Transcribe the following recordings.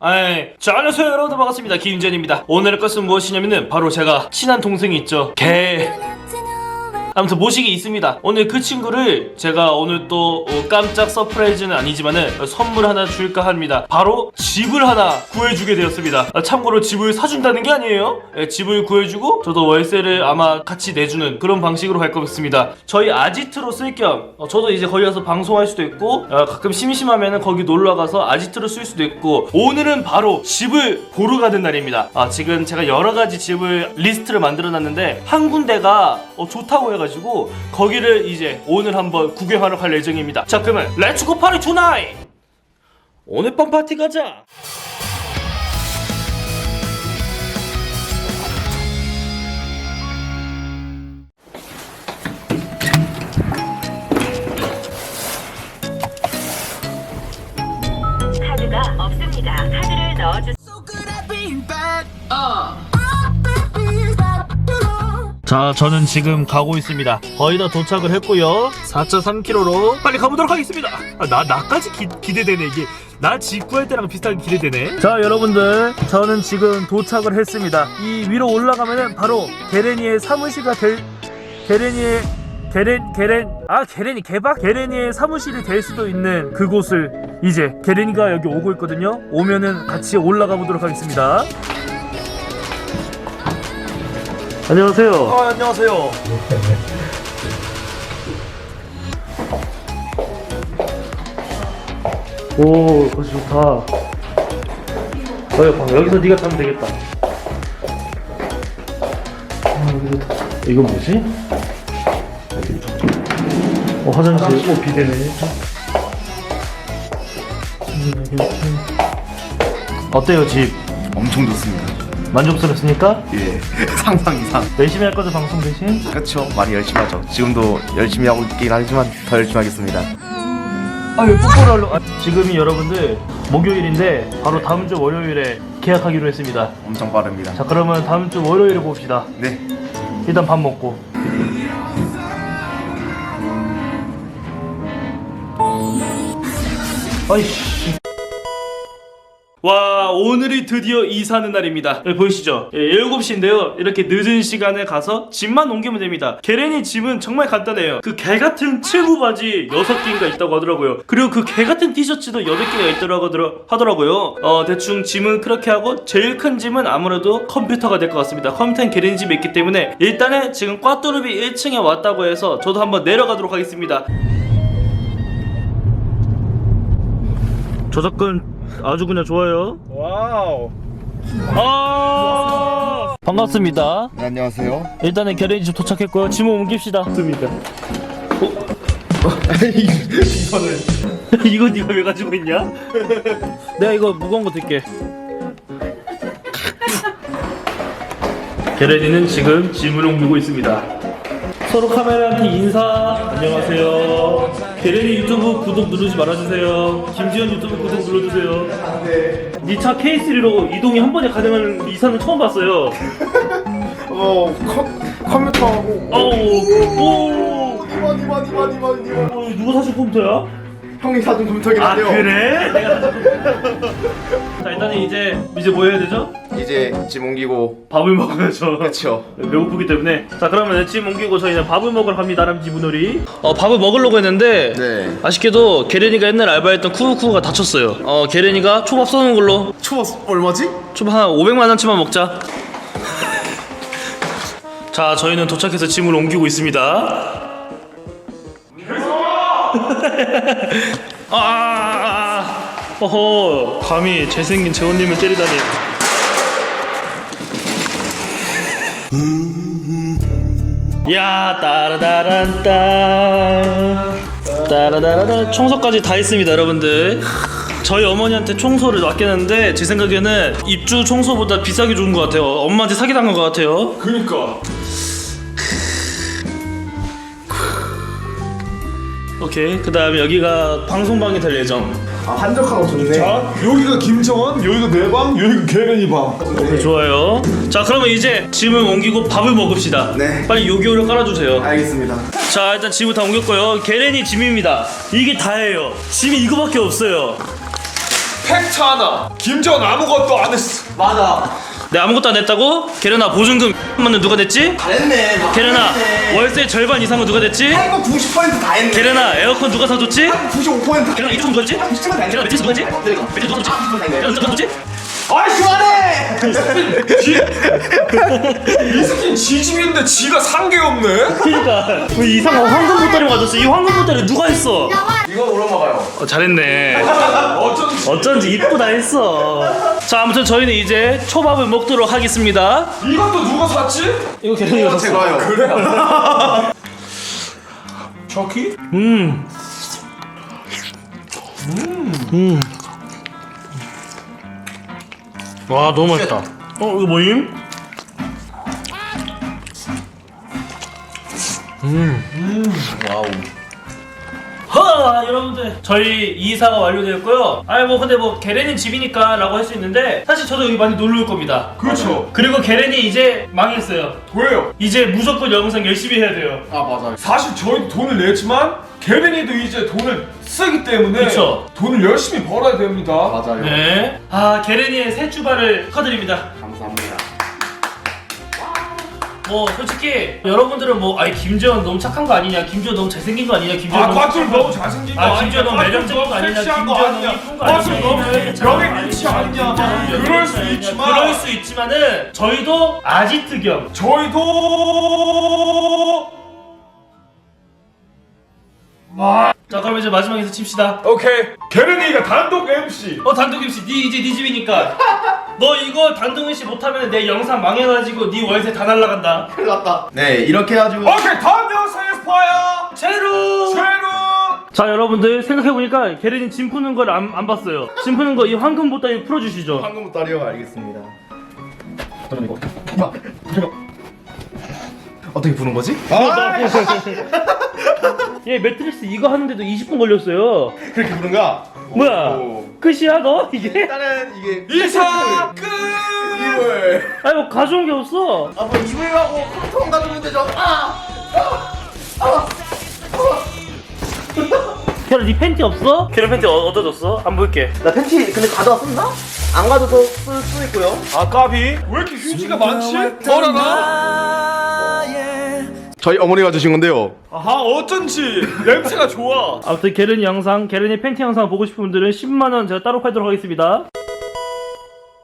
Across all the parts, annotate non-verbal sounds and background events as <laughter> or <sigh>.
아이, 자, 안녕하세요 여러분들. 반갑습니다. 김윤전입니다. 오늘의 것은 무엇이냐면은 바로 제가 친한 동생이 있죠. 개 아무튼 모시기 있습니다. 오늘 그 친구를 제가 오늘 또 어, 깜짝 서프라이즈는 아니지만은 선물 하나 줄까 합니다. 바로 집을 하나 구해주게 되었습니다. 아, 참고로 집을 사준다는 게 아니에요. 예, 집을 구해주고 저도 월세를 아마 같이 내주는 그런 방식으로 갈 것 같습니다. 저희 아지트로 쓸겸 어, 저도 이제 거기 가서 방송할 수도 있고 어, 가끔 심심하면은 거기 놀러 가서 아지트로 쓸 수도 있고 오늘은 바로 집을 보러 가는 날입니다. 아, 지금 제가 여러 가지 집을 리스트를 만들어 놨는데 한 군데가 어, 좋다고 해가지고 거기를 이제 오늘 한번 구경하러 갈 예정입니다. 자 그러면 렛츠고 파리 투나잇! 오늘 밤 파티 가자! 카드가 없습니다. 카드를 넣어주세요. 자, 저는 지금 가고 있습니다. 거의 다 도착을 했고요. 4.3km로 빨리 가보도록 하겠습니다. 아, 나 나까지 기, 기대되네 이게. 나 직구할 때랑 비슷하게 기대되네. 자, 여러분들, 저는 지금 도착을 했습니다. 이 위로 올라가면은 바로 게레니의 사무실가 될 게레니의 게렌 게렌 아 게렌이 개박 게레니의 사무실이 될 수도 있는 그곳을 이제 게레니가 여기 오고 있거든요. 오면은 같이 올라가 보도록 하겠습니다. 안녕하세요. 아 안녕하세요. 오, 거기 좋다. 어, 방 여기서 네가 타면 되겠다. 아, 여기서 타. 이건 뭐지? 어, 화장실. 오, 비대네. 음, 여기. 어때요, 집? 엄청 좋습니다. 만족스럽습니까? 예, <laughs> 상상 이상. 열심히 할 거죠, 방송 대신? 그렇죠. 많이 열심히 하죠. 지금도 열심히 하고 있긴 하지만 더 열심히 하겠습니다. 아유, 하려. 아, 지금이 여러분들 목요일인데 바로 다음 주 월요일에 계약하기로 했습니다. 엄청 빠릅니다. 자, 그러면 다음 주 월요일에 봅시다. 네. 일단 밥 먹고. 아이씨. 와 오늘이 드디어 이사하는 날입니다. 여기 보이시죠? 예, 7시인데요. 이렇게 늦은 시간에 가서 짐만 옮기면 됩니다. 게렌이 짐은 정말 간단해요. 그 개같은 칠부 바지 6개인가 있다고 하더라고요. 그리고 그 개같은 티셔츠도 8개가 있더라고 하더라고요. 어 대충 짐은 그렇게 하고 제일 큰 짐은 아무래도 컴퓨터가 될 것 같습니다. 컴퓨터는 게렌이 집에 있기 때문에 일단은 지금 꽈뚜루비 1층에 왔다고 해서 저도 한번 내려가도록 하겠습니다. 저작권 아주 그냥 좋아요. 와우. 아 반갑습니다. 네, 안녕하세요. 일단은 게레지 집 도착했고요. 짐을 옮깁시다. 습니다. <laughs> 이거는 <laughs> 이거 네가 왜 가지고 있냐? 내가 이거 무거운 거 들게. 게레디는 지금 짐을 옮기고 있습니다. 서로 카메라한테 인사. 안녕하세요. 게레디 유튜브 구독 누르지 말아주세요. 김지현 유튜브 구독 눌러주세요. 네. 니차 K3로 이동이 한 번에 가능한 이사는 처음 봤어요. <laughs> 어 컴, 컴퓨터하고 어우, 오, 이만 이만 이만 이만 어, 누가 사준 컴퓨터야? 형이 사준 컴퓨터긴 아 한데요 그래? 내가. <laughs> 자 일단은 이제 이제 뭐 해야 되죠? 이제 짐 옮기고 밥을 먹어야죠. 그쵸 배고프기 때문에 자 그러면 짐 옮기고 저희는 밥을 먹으러 갑니다 남지 분놀이 어 밥을 먹으려고 했는데 네 아쉽게도 게레니가 옛날 알바했던 쿠쿠쿠가 다쳤어요 어 게레니가 초밥 쏘는 걸로 초밥 얼마지? 초밥 한 500만 원치만 먹자 <laughs> 자 저희는 도착해서 짐을 옮기고 있습니다 아, 아, 아. 어허 감히 잘생긴 재원님을 때리다니. 야 따라다란따. 따라다라다. 청소까지 다 했습니다 여러분들. 저희 어머니한테 청소를 맡겼는데 제 생각에는 입주 청소보다 비싸게 준것 같아요. 엄마한테 사기당한 것 같아요. 그니까 오케이. 그 다음에 여기가 방송방이 될 예정. 아 한적하고 좋네. 자, 여기가 김정원, 여기가 내 방, 여기가 계란이 방. 오케이 좋아요. 자 그러면 이제 짐을 옮기고 밥을 먹읍시다. 네. 빨리 요기요를 깔아주세요. 알겠습니다. 자 일단 짐을 다 옮겼고요. 게렌이 짐입니다. 이게 다예요. 짐이 이거밖에 없어요. 팩트 하나. 김정은 아무것도 안 했어. 맞아. 내가 아무것도 안 했다고? 게르나 보증금 만은 누가 냈지? 잘했네. 게르나 월세 절반 이상은 누가 냈지? 이거 90%다 했네. 게르나 에어컨 누가 사줬지? 95% 게르나 이거 좀 누가 줬지? 게르나 매트리스 누가 했지? 매트리스 누가 줬지? 게르나 누가 줬지? 아 시원해. 이 새끼 지 집인데 지가 산 게 없네. 그러니까 왜 이상한 황금 보따리 가졌어? 이 황금 보따리 누가 했어? 이거 오랜만가요. 어, 잘했네. 어쩐지 어쩐지 이쁘다 했어. 자 아무튼 저희는 이제 초밥을 먹도록 하겠습니다. 이것도 누가 샀지? 이거 게르나가 샀어. 제가요. 그래. 저키? 음. 음. 와 너무 맛있다. 어 이거 뭐임? 와우. 하 여러분들 저희 이사가 완료되었고요. 아니 뭐 근데 뭐 게렌이 집이니까라고 할 수 있는데 사실 저도 여기 많이 놀러 올 겁니다. 그렇죠. 그리고 게렌이 이제 망했어요. 왜요? 이제 무조건 영상 열심히 해야 돼요. 아 맞아. 사실 저희도 돈을 냈지만 게렌이도 이제 돈을 쓰기 때문에 그쵸. 돈을 열심히 벌어야 됩니다. 맞아요. 네. 아 게렌이의 새 출발을 축하드립니다. 감사합니다. 뭐 솔직히 여러분들은 뭐 아니 김재원 너무 착한 거 아니냐 김재원 너무 잘생긴 거 아니냐 김재원 아, 너무 너무 잘생긴 거 아 아니냐? 김재원 너무 매력적인 거 아니냐 김재원 너무 아니냐? 이쁜 거 아니냐 너무 김재원 명예 잘생긴 아니냐? 거 아니냐? 그럴 수 아니냐? 있지만 그럴 수 있지만은 저희도 아지트 겸 저희도 마 자 그럼 이제 마지막에서 칩시다. 오케이. 게렌이가 단독 MC 어 단독 MC 니 이제 니 집이니까. <laughs> 너 이거 단독 MC 못하면 내 영상 망해가지고 니 월세 다 날라간다. 큰일 났다. 네 이렇게 해가지고. 오케이 다음 영상에서 봐요. 제로! 최루 자 여러분들 생각해보니까 게렌이 짐 푸는 걸 안 안 봤어요. 짐 푸는 거 이 황금 보따리 풀어주시죠. 황금 딸이요? 알겠습니다. 어떻게 부는 거지? 아 <laughs> 얘 매트리스 이거 하는데도 20분 걸렸어요 그렇게 부는가? 뭐야 오. 끝이야 너 이게? 일단은 이게 이사 끝 이불. 아니 뭐 가져온 게 없어 아뭐 이불하고 컴퓨터 가지고 되죠. 아. 캐럴 니 팬티 없어? 캐럴 팬티 어, 어디다 줬어? 안 볼게 나 팬티 근데 가져왔었나? 안 가져도 쓸 수 있고요. 아 까비 왜 이렇게 휴지가 많지? 어라나 저희 어머니가 주신 건데요. 아하 어쩐지 냄새가 좋아 아무튼 게렌이 영상 게렌이 팬티 영상 보고 싶은 분들은 10만원 제가 따로 팔도록 하겠습니다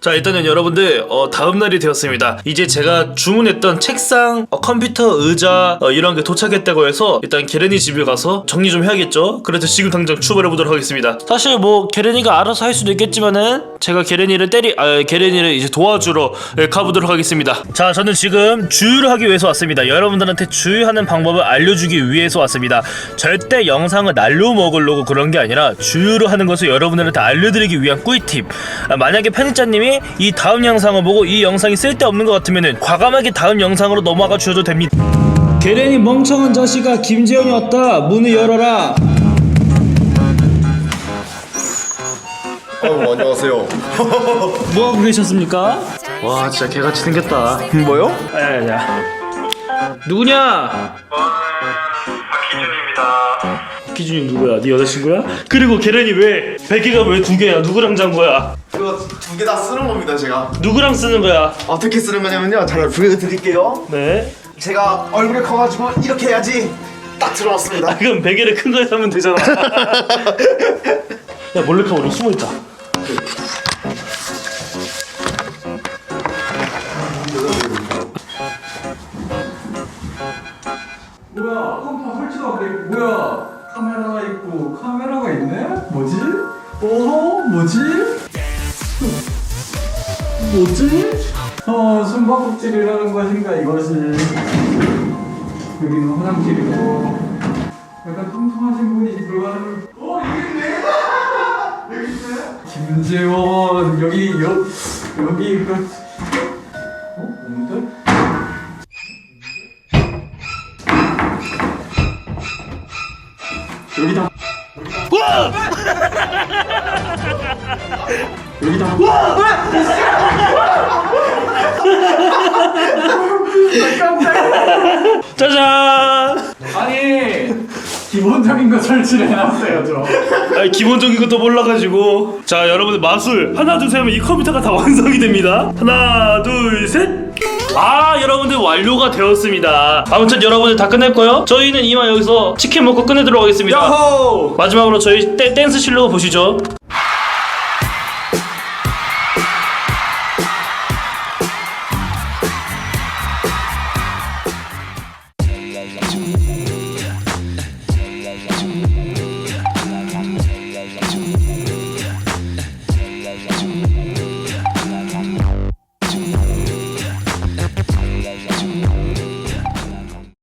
자 일단은 여러분들 어, 다음 날이 되었습니다. 이제 제가 주문했던 책상, 어, 컴퓨터, 의자 어, 이런 게 도착했다고 해서 일단 게렌이 집에 가서 정리 좀 해야겠죠. 그래서 지금 당장 출발해 보도록 하겠습니다. 사실 뭐 게렌이가 알아서 할 수도 있겠지만은 제가 게렌이를 때리, 아 게렌이를 이제 도와주러 예, 가보도록 하겠습니다. 자 저는 지금 주유를 하기 위해서 왔습니다. 여러분들한테 주유하는 방법을 알려주기 위해서 왔습니다. 절대 영상을 날로 먹으려고 그런 게 아니라 주유를 하는 것을 여러분들한테 알려드리기 위한 꿀팁. 아, 만약에 편집자님이 이 다음 영상을 보고 이 영상이 쓸데없는 것 같으면은 과감하게 다음 영상으로 넘어가 주셔도 됩니다. 게렌이 멍청한 자식아 김재현이 왔다 문을 열어라 어 안녕하세요. <laughs> 뭐 하고 계셨습니까? 와 진짜 개같이 생겼다. 뭐요? 야야야. 누구냐? 기준이 누구야? 네 여자친구야? 그리고 계란이 왜 베개가 왜 두 개야? 누구랑 잔 거야? 이거 두 개 다 쓰는 겁니다 제가. 누구랑 쓰는 거야? 어떻게 쓰는 거냐면요. 잘 보여드릴게요. 네. 제가 얼굴이 커가지고 이렇게 해야지 딱 들어왔습니다. 그럼 베개를 큰 거에 사면 되잖아. <laughs> 야 몰래카 우리 숨어 있자. 뭐야 카메라가 있고 카메라가 있네? 뭐지? 어? 뭐지? 뭐지? 어 숨바꼭질이라는 것인가 이것이 여기는 화장실이고 약간 통통하신 분이 들어가는 어 이게 내가 <laughs> 여기 있네 김재원 여기 여, 여기 그 여기다. 여기다. 짜잔. 아니 기본적인 거 설치를 해놨어요 저. 아니, 기본적인 것도 몰라가지고 자 여러분들 마술 하나 둘셋 하면 이 컴퓨터가 다 완성이 됩니다 하나 둘셋 아 여러분들 완료가 되었습니다. 아무튼 여러분들 다 끝냈고요. 저희는 이만 여기서 치킨 먹고 끝내도록 하겠습니다. 야호! 마지막으로 저희 댄, 댄스 실력 보시죠